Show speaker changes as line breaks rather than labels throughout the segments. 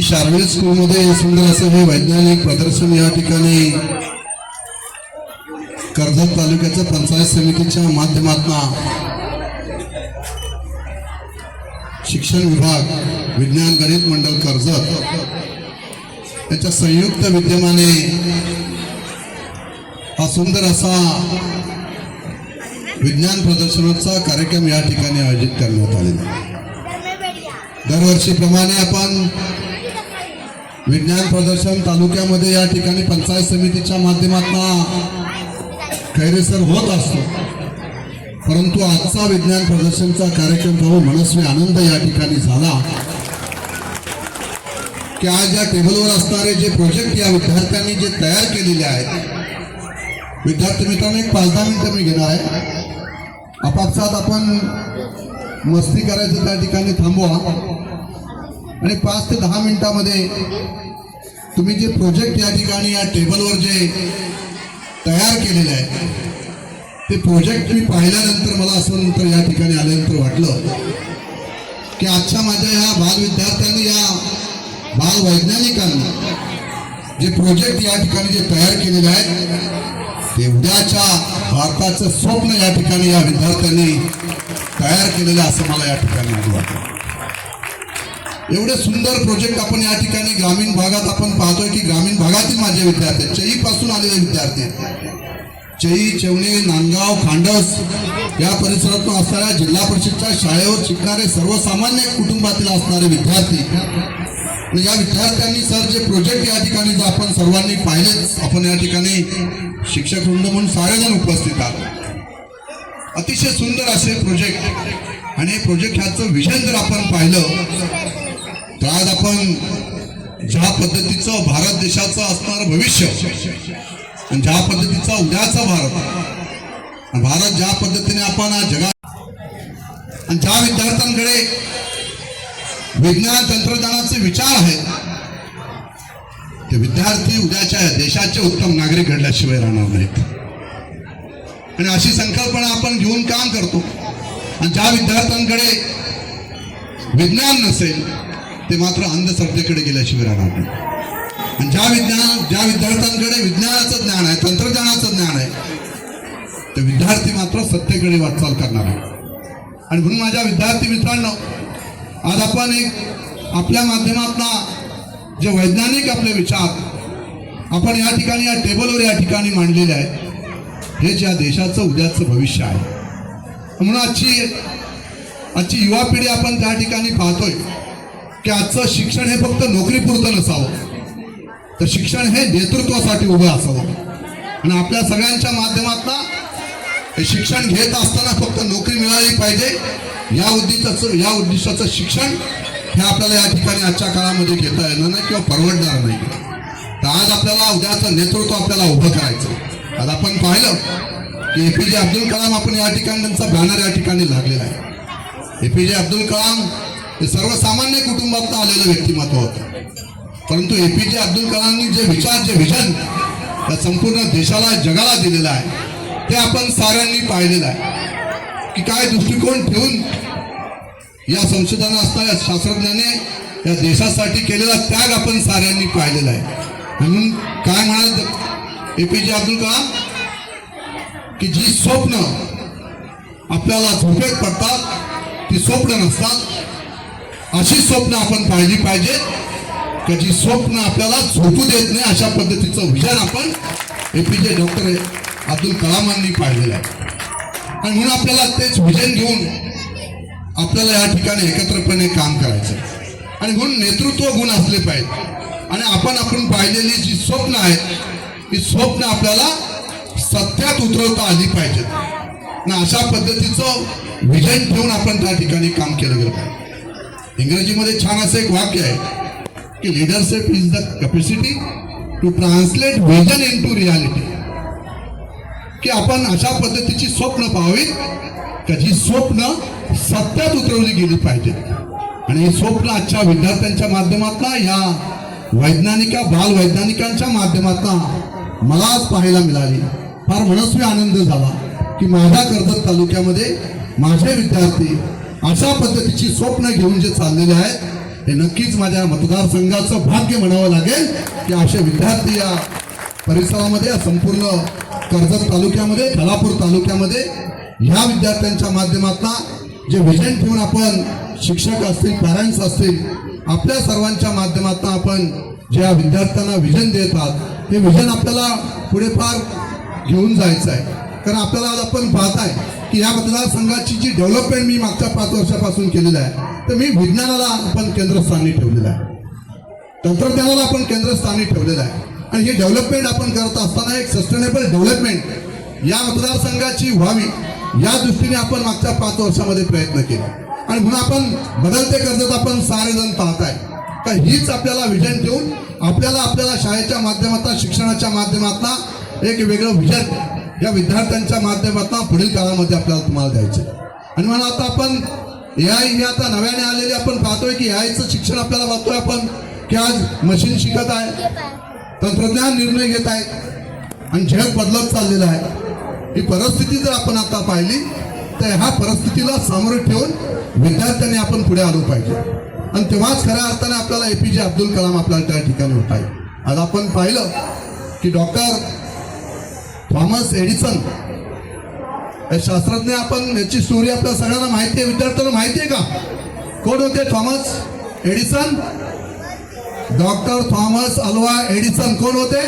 की शारवेल स्कूलमध्ये सुंदर असं हे वैज्ञानिक प्रदर्शन या ठिकाणी कर्जत तालुक्याच्या पंचायत समितीच्या माध्यमातून शिक्षण विभाग विज्ञान गणित मंडळ कर्जत त्याच्या संयुक्त विद्यमाने हा सुंदर असा विज्ञान प्रदर्शनाचा कार्यक्रम या ठिकाणी आयोजित करण्यात आलेला दरवर्षीप्रमाणे आपण विज्ञान प्रदर्शन तालुक्यामध्ये या ठिकाणी पंचायत समितीच्या माध्यमातून खैरेसर होत असतो. परंतु आजचा विज्ञान प्रदर्शनचा कार्यक्रम पाहून मनस्वी आनंद या ठिकाणी झाला. की आज या टेबलवर असणारे जे प्रोजेक्ट या विद्यार्थ्यांनी जे तयार केलेले आहेत विद्यार्थी मित्रांनो एक पाच दहा मिनिटं मी घेणार आहे. आपापसात आपण मस्ती करायचं त्या ठिकाणी थांबवा. आणि पाच ते दहा मिनिटामध्ये तुम्ही जे प्रोजेक्ट या ठिकाणी या टेबलवर जे तयार केलेले आहे ते प्रोजेक्ट मी पाहिल्यानंतर मला असं नंतर या ठिकाणी आल्यानंतर वाटलं की आजच्या माझ्या ह्या बाल विद्यार्थ्यांनी या बाल वैज्ञानिकांनी जे प्रोजेक्ट या ठिकाणी जे तयार केलेले आहेत ते उद्याच्या भारताचं स्वप्न या ठिकाणी या विद्यार्थ्यांनी तयार केलेलं असं मला या ठिकाणी वाटलं वाटतं एवढे सुंदर प्रोजेक्ट आपण या ठिकाणी ग्रामीण भागात आपण पाहतोय की ग्रामीण भागातील माझे विद्यार्थी चई पासून आलेले विद्यार्थी आहेत. चई चेवणे नांदगाव खांडस या परिसरातून असणाऱ्या जिल्हा परिषदच्या शाळेवर शिकणारे सर्वसामान्य कुटुंबातील असणारे विद्यार्थी. आणि या विद्यार्थ्यांनी सर जे प्रोजेक्ट या ठिकाणी जर आपण सर्वांनी पाहिलेच आपण या ठिकाणी शिक्षक वृंद म्हणून सारेजण उपस्थित आहोत. अतिशय सुंदर असे प्रोजेक्ट आणि हे प्रोजेक्ट ह्याचं विजन जर आपण पाहिलं तर आज आपण ज्या पद्धतीचं भारत देशाचं असणारं भविष्य ज्या पद्धतीचा उद्याचा भारत भारत ज्या पद्धतीने आपण आज जगात आणि ज्या विद्यार्थ्यांकडे विज्ञान तंत्रज्ञानाचे विचार आहेत ते विद्यार्थी उद्याच्या देशाचे उत्तम नागरिक घडल्याशिवाय राहणार नाहीत. आणि अशी संकल्पना आपण घेऊन काम करतो. आणि ज्या विद्यार्थ्यांकडे विज्ञान नसेल ते मात्र अंधश्रद्धेकडे गेल्याशिवाय राहणार नाही. आणि ज्या विज्ञान ज्या विद्यार्थ्यांकडे विज्ञानाचं ज्ञान आहे तंत्रज्ञानाचं ज्ञान आहे ते विद्यार्थी मात्र सत्तेकडे वाटचाल करणार आहे आणि म्हणून माझ्या विद्यार्थी मित्रांनो आज आपण एक आपल्या माध्यमातला जे वैज्ञानिक आपले विचार आपण या ठिकाणी या टेबलवर या ठिकाणी मांडलेले आहे हेच या देशाचं उद्याचं भविष्य आहे. म्हणून आजची आजची युवा पिढी आपण त्या ठिकाणी पाहतोय. की आजचं शिक्षण हे फक्त नोकरीपुरतं नसावं. तर शिक्षण हे नेतृत्वासाठी उभं असावं. आणि आपल्या सगळ्यांच्या माध्यमातून हे शिक्षण घेत असताना फक्त नोकरी मिळाली पाहिजे. या उद्दिष्टाचं या उद्दिष्टाचं शिक्षण हे आपल्याला या ठिकाणी आजच्या काळामध्ये घेता येणार नाही किंवा परवडणार नाही. तर आज आपल्याला उद्याचं नेतृत्व आपल्याला उभं करायचं आज आपण पाहिलं की ए पी जे अब्दुल कलाम आपण या ठिकाणी त्यांचा बॅनर या ठिकाणी लागलेला आहे. ए पी जे अब्दुल कलाम हे सर्वसामान्य कुटुंबात आलेलं व्यक्तिमत्व होतं. परंतु ए पी जे अब्दुल कलामनी जे विचार जे विजन या संपूर्ण देशाला जगाला दिलेलं आहे ते आपण साऱ्यांनी पाहिलेलं आहे. की काय दृष्टिकोन ठेवून या संशोधन असणाऱ्या शास्त्रज्ञाने या देशासाठी केलेला त्याग आपण साऱ्यांनी पाहिलेला आहे. म्हणून काय म्हणाल ए पी जे अब्दुल कलाम? की जी स्वप्न आपल्याला झोपेत पडतात ती स्वप्न नसतात अशी स्वप्न आपण पाहिली पाहिजे. का जी स्वप्न आपल्याला झोपू देत नाही अशा पद्धतीचं विजन आपण A P J doctor Abdul कलामांनी पाहिलेलं आहे. आणि म्हणून आपल्याला तेच विजन घेऊन आपल्याला या ठिकाणी एकत्रपणे काम करायचं आणि म्हणून नेतृत्व गुण असले पाहिजे. आणि आपण आपण पाहिलेली जी स्वप्न आहेत ती स्वप्न आपल्याला सत्यात उतरवता आली पाहिजेत. आणि अशा पद्धतीचं विजन ठेवून आपण त्या ठिकाणी काम केलं गेलं पाहिजे. इंग्रजीमध्ये छान असं एक वाक्य आहे की leadership is the capacity to translate vision into reality की आपण अशा पद्धतीची स्वप्न पाहावीत का जी स्वप्न सत्यात उतरवली गेली पाहिजेत आणि ही स्वप्न आजच्या विद्यार्थ्यांच्या माध्यमातून या वैज्ञानिका बाल वैज्ञानिकांच्या माध्यमातून मला आज पाहायला मिळाली. फार मनस्वी आनंद झाला की माझ्या कर्जत तालुक्यामध्ये माझे विद्यार्थी अशा पद्धतीची स्वप्न घेऊन जे चाललेले आहेत हे नक्कीच माझ्या मतदारसंघाचं भाग्य म्हणावं लागेल की असे विद्यार्थी या परिसरामध्ये या संपूर्ण कर्जत तालुक्यामध्ये खालापूर तालुक्यामध्ये ह्या विद्यार्थ्यांच्या माध्यमातून जे विजन ठेवून आपण शिक्षक असतील पॅरेंट्स असतील आपल्या सर्वांच्या माध्यमातून आपण ज्या विद्यार्थ्यांना विजन देतात ते विजन आपल्याला पुढे फार घेऊन जायचं आहे. कारण आपल्याला आज आपण पाहताय की या मतदारसंघाची जी डेव्हलपमेंट मी मागच्या पाच वर्षापासून केलेलं आहे तर मी विज्ञानाला आपण केंद्रस्थानी ठेवलेलं आहे. तंत्रज्ञानाला आपण केंद्रस्थानी ठेवलेलं आहे. आणि हे डेव्हलपमेंट आपण करत असताना एक सस्टेनेबल डेव्हलपमेंट या मतदारसंघाची व्हावी या दृष्टीने आपण मागच्या पाच वर्षामध्ये प्रयत्न केला. आणि म्हणून आपण बदलते कर्जत आपण सारे जण पाहताय. का हीच आपल्याला विजन ठेवून आपल्याला आपल्याला शाळेच्या माध्यमातून शिक्षणाच्या माध्यमातून एक वेगळं विजन या विद्यार्थ्यांच्या माध्यमातून पुढील काळामध्ये आपल्याला तुम्हाला द्यायचे. आहे. आणि म्हणून आता आपण ए आय ही आता नव्याने आलेली आपण पाहतोय की आयचं शिक्षण आपल्याला बघतोय आपण की आज मशीन शिकत आहे तंत्रज्ञान निर्णय घेत आहे आणि जग बदलत चाललेलं आहे. ही परिस्थिती जर आपण आता पाहिली तर ह्या परिस्थितीला सामोरे ठेवून विद्यार्थ्यांनी आपण पुढे आलो पाहिजे. आणि तेव्हाच खऱ्या अर्थाने आपल्याला ए पी जे अब्दुल कलाम आपल्याला त्या ठिकाणी होत आहे. आज आपण पाहिलं की डॉक्टर थॉमस एडिसन. हे शास्त्रज्ञ आपण याची स्टोरी आपल्या सगळ्यांना माहिती आहे विद्यार्थ्यांना माहिती आहे का? कोण होते Thomas Edison? Doctor Thomas Alva Edison. कोण होते?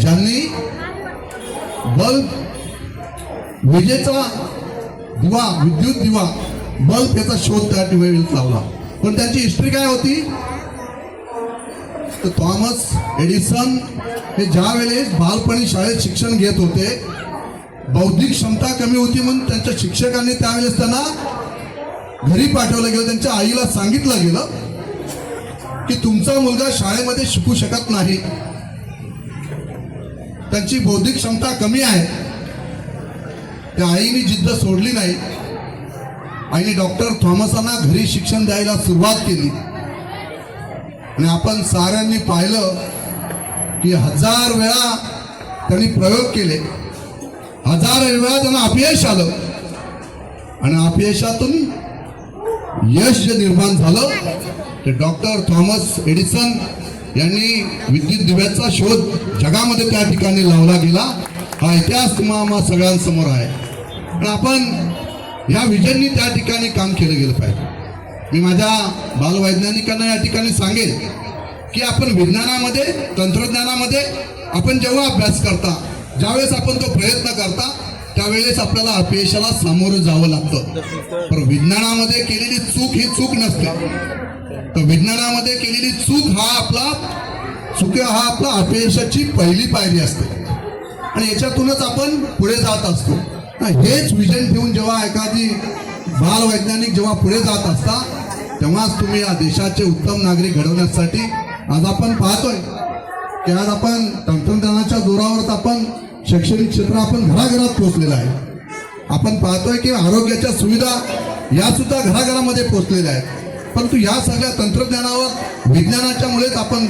ज्यांनी बल्ब विजेचा दिवा विद्युत दिवा बल्ब याचा शोध त्या वेळी लावला. पण त्यांची हिस्ट्री काय होती? तर थॉमस एडिसन हे ज्या वेळेस बालपणी शाळेत शिक्षण घेत होते बौद्धिक क्षमता कमी होती म्हणून त्यांच्या शिक्षकांनी त्यावेळेस त्यांना घरी पाठवलं गेलं त्यांच्या आईला सांगितलं गेलं की तुमचा मुलगा शाळेमध्ये शिकू शकत नाही. त्यांची बौद्धिक क्षमता कमी आहे. त्या आईने जिद्द सोडली नाही. आईने डॉक्टर थॉमसांना घरी शिक्षण द्यायला सुरुवात केली. आणि आपण साऱ्यांनी पाहिलं की हजार वेळा त्यांनी प्रयोग केले. हजार वेळा त्यांना अपयश आलं. आणि अपयशातून यश जे निर्माण झालं ते डॉक्टर थॉमस एडिसन यांनी विद्युत दिव्याचा शोध जगामध्ये त्या ठिकाणी लावला गेला. हा इतिहास तुम्हाला सगळ्यांसमोर आहे. पण आपण ह्या विजननी त्या ठिकाणी काम केलं गेलं पाहिजे. मी माझ्या बालवैज्ञानिकांना या ठिकाणी सांगेल की आपण विज्ञानामध्ये तंत्रज्ञानामध्ये आपण जेव्हा अभ्यास करता ज्यावेळेस आपण तो प्रयत्न करता त्यावेळेस आपल्याला अपयशाला सामोरं जावं लागतं. पण विज्ञानामध्ये केलेली चूक ही चूक नसते. तर विज्ञानामध्ये केलेली चूक हा आपला चुक हा आपला अपयशाची पहिली पायरी असते. आणि याच्यातूनच आपण पुढे जात असतो. हेच विजन ठेवून जेव्हा एखादी बालवैज्ञानिक जेव्हा पुढे जात असता तेव्हाच तुम्ही या देशाचे उत्तम नागरिक घडवण्यासाठी आज आपण पाहतोय. की आज आपण तंत्रज्ञानाच्या जोरावर आपण शैक्षणिक क्षेत्र आपण घराघरात पोहोचलेलं आहे. आपण पाहतोय की आरोग्याच्या सुविधा या सुद्धा घराघरामध्ये पोहोचलेल्या आहेत. परंतु या सगळ्या तंत्रज्ञानावर विज्ञानाच्या मुळेच आपण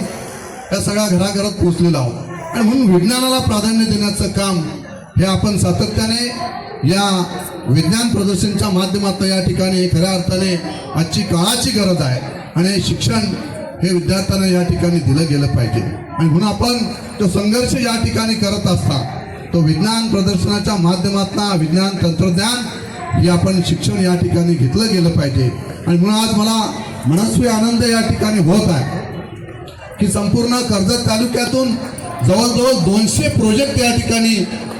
या सगळ्या घराघरात पोहोचलेलो आहोत. आणि म्हणून विज्ञानाला प्राधान्य देण्याचं काम हे आपण सातत्याने या विज्ञान प्रदर्शनच्या माध्यमातून या ठिकाणी खऱ्या अर्थाने आजची काळाची गरज आहे आणि शिक्षण हे विद्यार्थ्यांना या ठिकाणी दिलं गेलं पाहिजे. आणि म्हणून आपण तो संघर्ष या ठिकाणी करत असता तो विज्ञान प्रदर्शनाच्या माध्यमातून विज्ञान तंत्रज्ञान हे आपण शिक्षण या ठिकाणी घेतलं गेलं पाहिजे. आणि म्हणून आज मला मनस्वी आनंद या ठिकाणी होत आहे की संपूर्ण कर्जत तालुक्यातून जवळजवळ दोनशे प्रोजेक्ट या ठिकाणी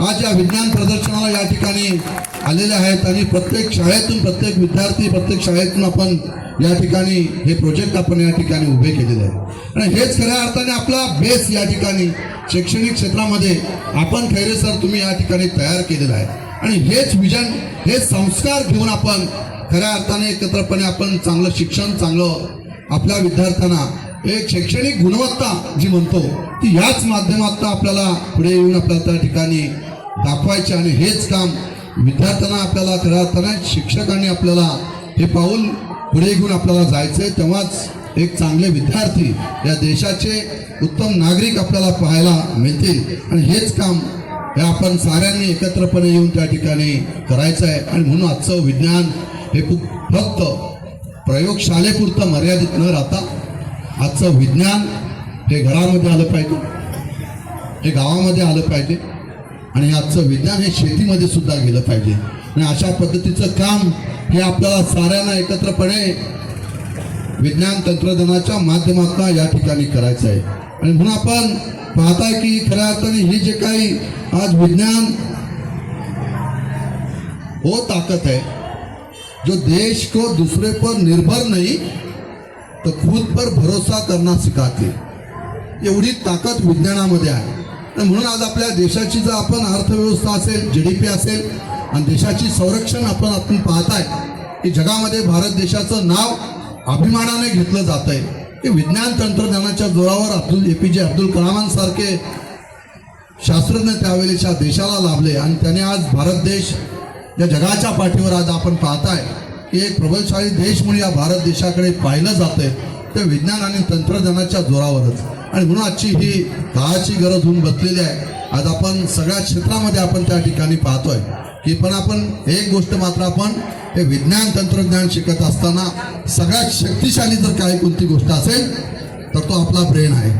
आज या विज्ञान प्रदर्शनाला या ठिकाणी आलेले आहेत आणि प्रत्येक शाळेतून प्रत्येक विद्यार्थी प्रत्येक शाळेतून आपण या ठिकाणी हे प्रोजेक्ट आपण या ठिकाणी उभे केलेले आहेत. आणि हेच खऱ्या अर्थाने आपला बेस या ठिकाणी शैक्षणिक क्षेत्रामध्ये आपण खैरे सर तुम्ही या ठिकाणी तयार केलेला आहे. आणि हेच विजन हे संस्कार घेऊन आपण खऱ्या अर्थाने एकत्रपणे आपण चांगलं शिक्षण चांगलं आपल्या विद्यार्थ्यांना एक शैक्षणिक गुणवत्ता जी म्हणतो ती याच माध्यमात आपल्याला पुढे येऊन आपल्याला त्या ठिकाणी दाखवायचे आणि हेच काम विद्यार्थ्यांना आपल्याला खऱ्या अर्थाने शिक्षकांनी आपल्याला हे पाऊल पुढे घेऊन आपल्याला जायचं आहे तेव्हाच एक चांगले विद्यार्थी या देशाचे उत्तम नागरिक आपल्याला पाहायला मिळतील. आणि हेच काम हे आपण साऱ्यांनी एकत्रपणे येऊन त्या ठिकाणी करायचं आहे आणि म्हणून आजचं विज्ञान हे खूप फक्त प्रयोगशाळेपुरतं मर्यादित न राहता आजचं विज्ञान हे घरामध्ये आलं पाहिजे. हे गावामध्ये आलं पाहिजे. आणि आजचं विज्ञान हे शेतीमध्ये सुद्धा गेलं पाहिजे. आणि अशा पद्धतीचं काम हे आपल्याला साऱ्यांना एकत्रपणे विज्ञान तंत्रज्ञानाच्या माध्यमातून या ठिकाणी करायचं आहे. आणि म्हणून आपण पाहताय की खऱ्या अर्थाने हे जे काही आज विज्ञान हो वो ताकत है जो देश को दूसरे पर निर्भर नहीं तो खुद पर भरोसा करना सिखाते एवढी ताकद विज्ञानामध्ये आहे. आणि म्हणून आज आपल्या देशाची जर आपण अर्थव्यवस्था असेल जी डी पी असेल आणि देशाची संरक्षण आपण आपण पाहताय की जगामध्ये भारत देशाचं नाव अभिमानाने घेतलं जात आहे की विज्ञान तंत्रज्ञानाच्या जोरावर अब्दुल ए पी जे अब्दुल कलामांसारखे शास्त्रज्ञ त्यावेळेच्या देशाला लाभले. आणि त्याने आज भारत देश या जगाच्या पाठीवर आज आपण पाहताय. की एक प्रबलशाली देश म्हणून या भारत देशाकडे पाहिलं जातंय ते विज्ञान आणि तंत्रज्ञानाच्या जोरावरच. आणि म्हणून आजची ही काळाची गरज होऊन बसलेली आहे. आज आपण सगळ्या क्षेत्रामध्ये आपण त्या ठिकाणी पाहतोय. की पण आपण एक गोष्ट मात्र आपण हे विज्ञान तंत्रज्ञान शिकत असताना सगळ्यात शक्तिशाली जर काही कोणती गोष्ट असेल तर तो आपला ब्रेन आहे.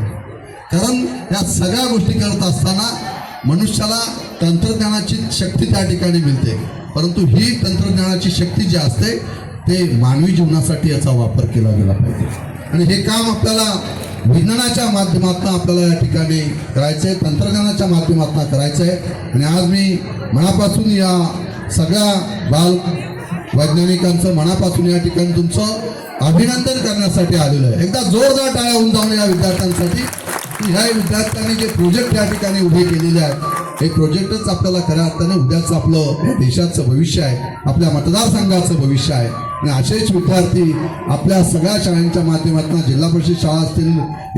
कारण या सगळ्या गोष्टी करत असताना मनुष्याला तंत्रज्ञानाची शक्ती त्या ठिकाणी मिळते. परंतु ही तंत्रज्ञानाची शक्ती जी असते ते मानवी जीवनासाठी याचा वापर केला गेला पाहिजे. आणि हे काम आपल्याला विज्ञानाच्या माध्यमातून आपल्याला या ठिकाणी करायचं आहे तंत्रज्ञानाच्या माध्यमातून करायचं आहे आणि आज मी मनापासून या सगळ्या बाल वैज्ञानिकांचं मनापासून या ठिकाणी तुमचं अभिनंदन करण्यासाठी आलेलं आहे. एकदा जोरदार टाळ्या होऊन जाऊन या विद्यार्थ्यांसाठी. की ह्या विद्यार्थ्यांनी जे प्रोजेक्ट या ठिकाणी उभे केलेले आहेत हे प्रोजेक्टच आपल्याला खऱ्या अर्थाने उद्याचं आपलं या देशाचं भविष्य आहे आपल्या मतदारसंघाचं भविष्य आहे. आणि असेच विद्यार्थी आपल्या सगळ्या शाळांच्या माध्यमातून जिल्हा परिषद शाळा असतील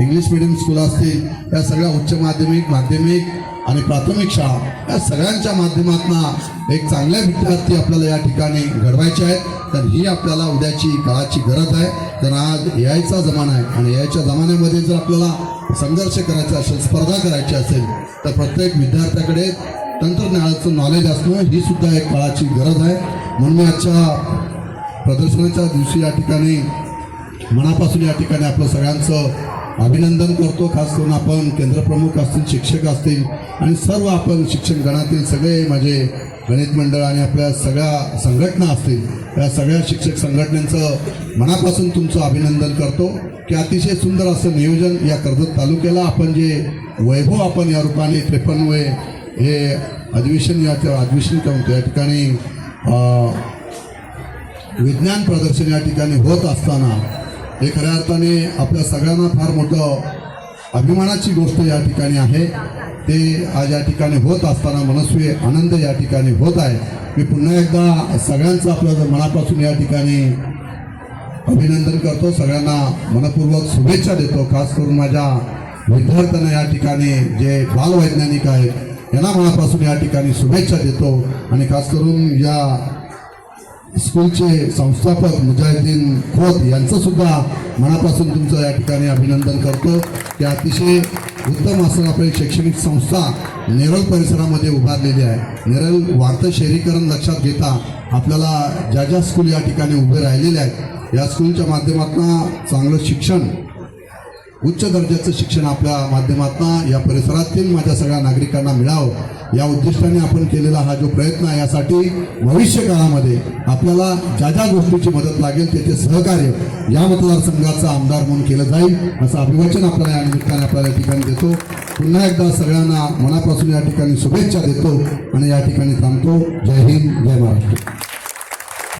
इंग्लिश मिडियम स्कूल असतील या सगळ्या उच्च माध्यमिक माध्यमिक आणि प्राथमिक शाळा या सगळ्यांच्या माध्यमातून एक चांगल्या विद्यार्थी आपल्याला या ठिकाणी घडवायचे आहेत. तर ही आपल्याला उद्याची काळाची गरज आहे. तर आज यायचा जमाना आहे. आणि यायच्या जमान्यामध्ये जर आपल्याला संघर्ष करायचा असेल स्पर्धा करायची असेल तर प्रत्येक विद्यार्थ्याकडे तंत्रज्ञानाचं नॉलेज असणं ही सुद्धा एक काळाची गरज आहे. म्हणून मी आजच्या प्रदर्शनाच्या दिवशी या ठिकाणी मनापासून या ठिकाणी आपलं सगळ्यांचं अभिनंदन करतो. खास करून आपण केंद्रप्रमुख असतील शिक्षक असतील आणि सर्व आपण शिक्षण गणातील सगळे माझे गणित मंडळ आणि आपल्या सगळ्या संघटना असतील या सगळ्या शिक्षक संघटनांचं मनापासून तुमचं अभिनंदन करतो. की अतिशय सुंदर असं नियोजन या कर्जत तालुक्याला आपण जे वैभव आपण या रूपाने त्रेपन्नवे हे अधिवेशन या अधिवेशन करून या ठिकाणी विज्ञान प्रदर्शन या ठिकाणी होत असताना हे खऱ्या अर्थाने आपल्या सगळ्यांना फार मोठं अभिमानाची गोष्ट या ठिकाणी आहे. ते आज या ठिकाणी होत असताना मनस्वी आनंद या ठिकाणी होत आहे. मी पुन्हा एकदा सगळ्यांचं आपलं मनापासून या ठिकाणी अभिनंदन करतो. सगळ्यांना मनपूर्वक शुभेच्छा देतो. खास करून माझ्या विद्यार्थ्यांना या ठिकाणी जे बालवैज्ञानिक आहेत यांना मनापासून या ठिकाणी शुभेच्छा देतो. आणि खास करून या स्कूलचे संस्थापक मुजाहिद्दीन खोत यांचं सुद्धा मनापासून तुमचं या ठिकाणी अभिनंदन करतो. ते अतिशय उत्तम असं आपली शैक्षणिक संस्था नेरळ परिसरामध्ये उभारलेली आहे. नेरळ वाढतं शहरीकरण लक्षात घेता आपल्याला ज्या ज्या स्कूल या ठिकाणी उभे राहिलेले आहेत या स्कूलच्या माध्यमातून चांगलं शिक्षण उच्च दर्जाचं शिक्षण आपल्या माध्यमातून या परिसरातील माझ्या सगळ्या नागरिकांना मिळावं. या उद्दिष्टाने आपण केलेला हा जो प्रयत्न आहे यासाठी भविष्य काळामध्ये आपल्याला ज्या ज्या गोष्टीची मदत लागेल त्याचे सहकार्य या मतदारसंघाचा आमदार म्हणून केलं जाईल असं अभिवाचन आपल्याला या निमित्ताने आपल्याला या ठिकाणी देतो. पुन्हा एकदा सगळ्यांना मनापासून या ठिकाणी शुभेच्छा देतो आणि या ठिकाणी थांबतो. जय हिंद जय महाराष्ट्र.